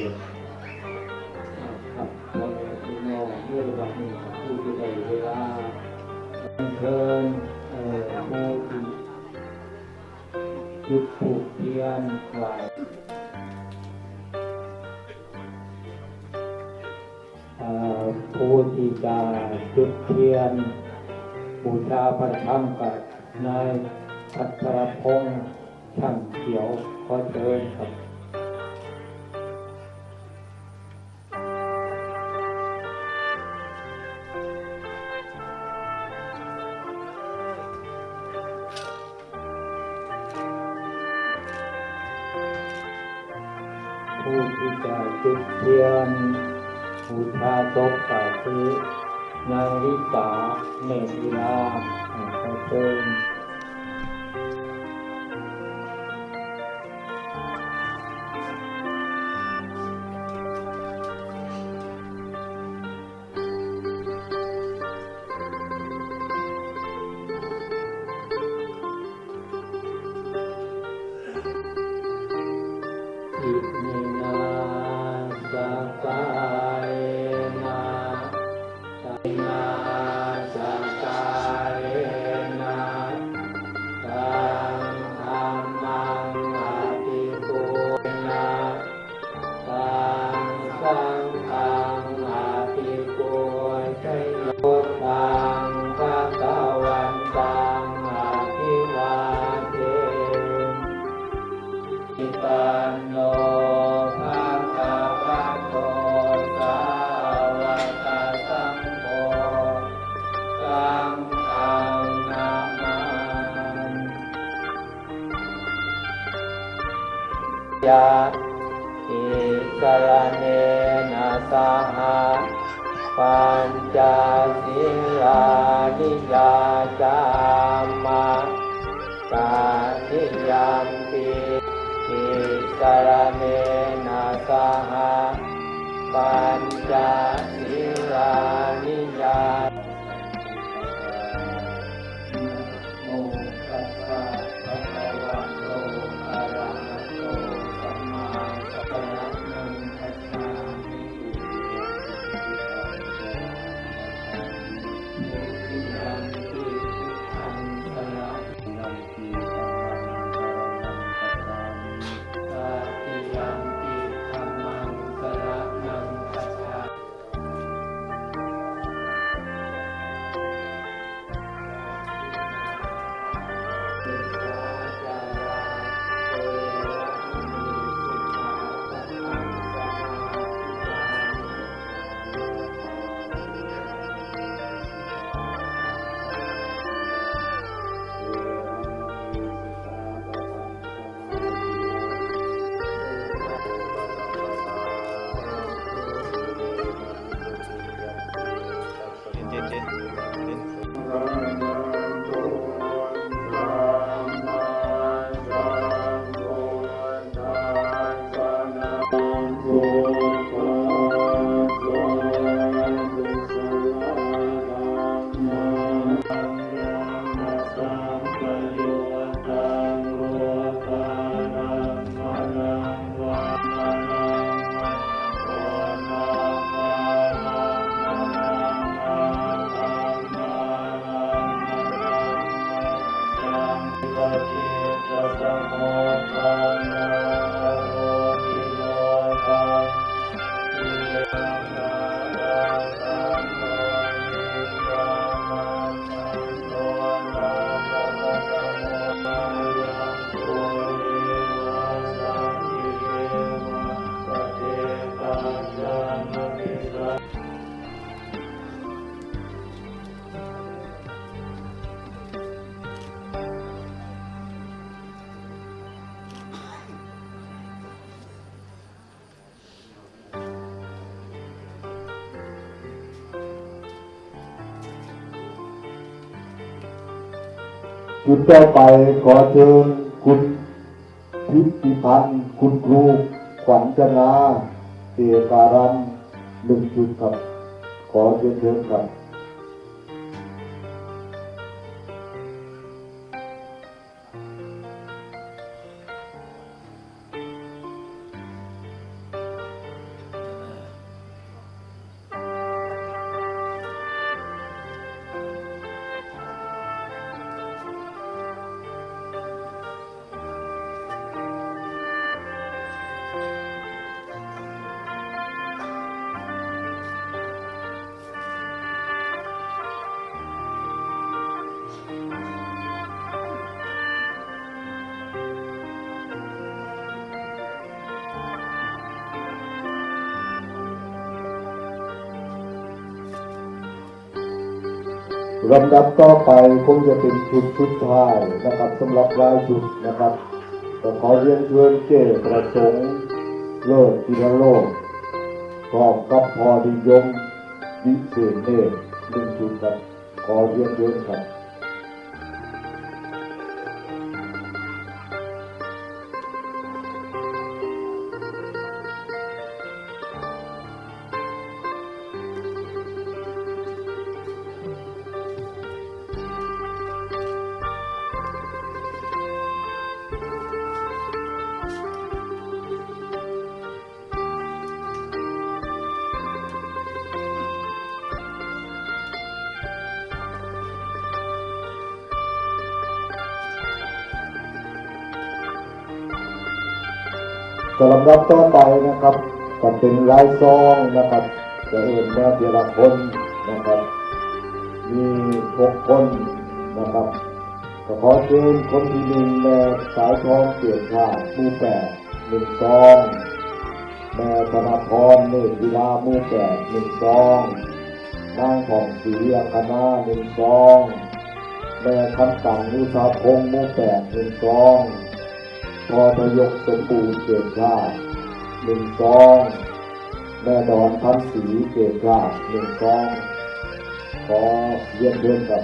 ดียวครับเราเป็นแนวเรื่องแบบนี้ผู้ที่ได้เวลาเพลินเอ่อผู้ที่จุดผูกเทียนไหวผู้ที่จะจุดเทียนบูชาพระธรรมกับนายพัทรพงษ์ช่างเขียวขอเชิญครับ ผู้ที่จะจุดเทียนบูชาศพก็คือนางวิสาเนตรวิลาอ่าเชิญ ยะอิสรเนนะสหะปัญจศีลานิยาจามะกาทิยัมปิอิสรเนนะสหะปัญจศีลา จุดต่อไปขอเชิญคุณพิพิพันธ์ คุณครูขวัญจนาเสียการันหนึ่งจุดครับ ขอเชิญเชิญครับ ลำดับต่อไปคงจะเป็นชุดชุดท้ายนะครับสำหรับรายชุดนะครับก็ขอเรียนเชิญเจประสงค์เลิศจิรโลกพร้อมกับพอดิยมวิเศษเนตหนึ่งชุดครับขอเรียนเชิญครับ ก็ลำดับต่อไปนะครับก็เป็นรายซองนะครับจะเห็นแม่เดียละคนนะครับ มีหกคนนะครับก็ขอเชิญคนที่หนึ่งแม่สายทองเกียรติชาติหมู่แปดหนึ่งซองแม่ธนาพรเนตรวิลาหมู่แปดหนึ่งซองนางผ่องศรีอัคนาหนึ่งซองแม่คำสั่งนุสาพงษ์หมู่แปดหนึ่งซอง พอทยกสมบูรณ์เกิดชาติหนึ่งซองแม่ดอนพันสีเกิดชาติหนึ่งซองขอเยี่ยมเยี่ยมกัน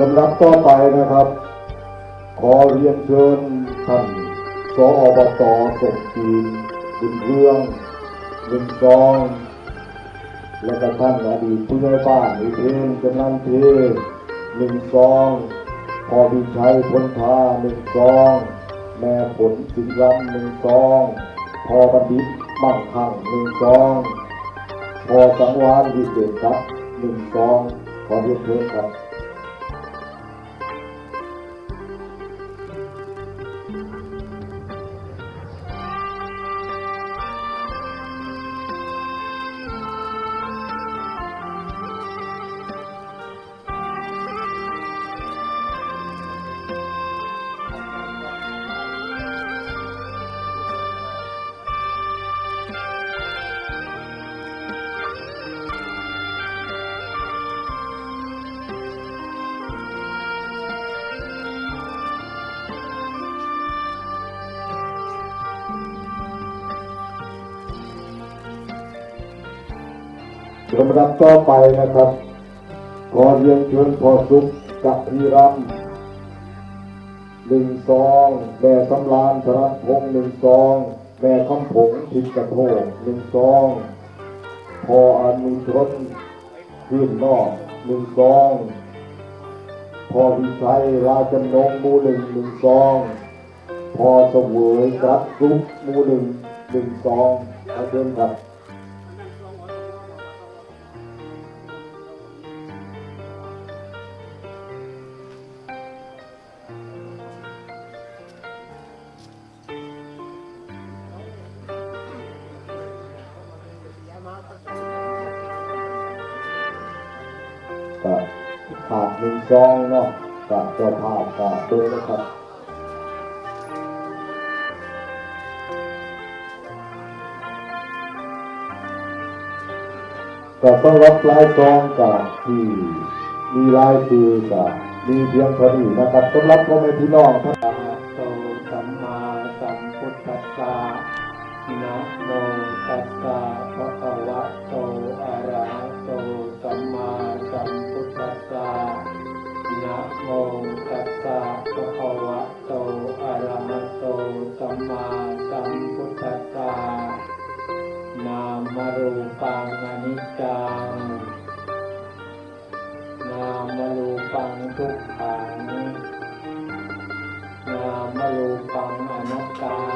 ลำดับต่อไปนะครับ ขอเรียนเชิญท่านสอบตส่งจีนบุญเรื่องหนึ่งซอง และก็ท่านอดีตผู้ใหญ่บ้านอีกเพลงกำลังเทหนึ่งซองพอวิชัยพ้นทาหนึ่งซอง แม่ผลสิงรำหนึ่งซอง พอบัณฑิตมั่งคังหนึ่งซอง พอสังวานวิเศษครับหนึ่งซองขอเรียนเชิญครับ ลำดับต่อไปนะครับขอเรียนเชิญพอสุขกับพีรัมหนึ่งซองแม่สำรานธนพงษ์หนึ่งซองแม่คำผงทิศกระโทกหนึ่งซองพออนุชนขึ้นนอกหนึ่งซอง พอวิชัยราชนงมูหนึ่งหนึ่งซอง พอเสวยกรัดรุกมูหนึ่งหนึ่งซองขอเชิญครับ ก็ขาดหนึ่งซองเนาะกับเจ้าภาพกับด้วนะครับก็ต้องรับรายซองกับที่มีรายคือกับมีเพียงพอดีนะครับสำหรับพ่อแม่พี่น้องท่าน สัมมาสัมพุทธัสสะนามรูปังอนิจจัง นามรูปังทุกขัง นามรูปังอนัตตา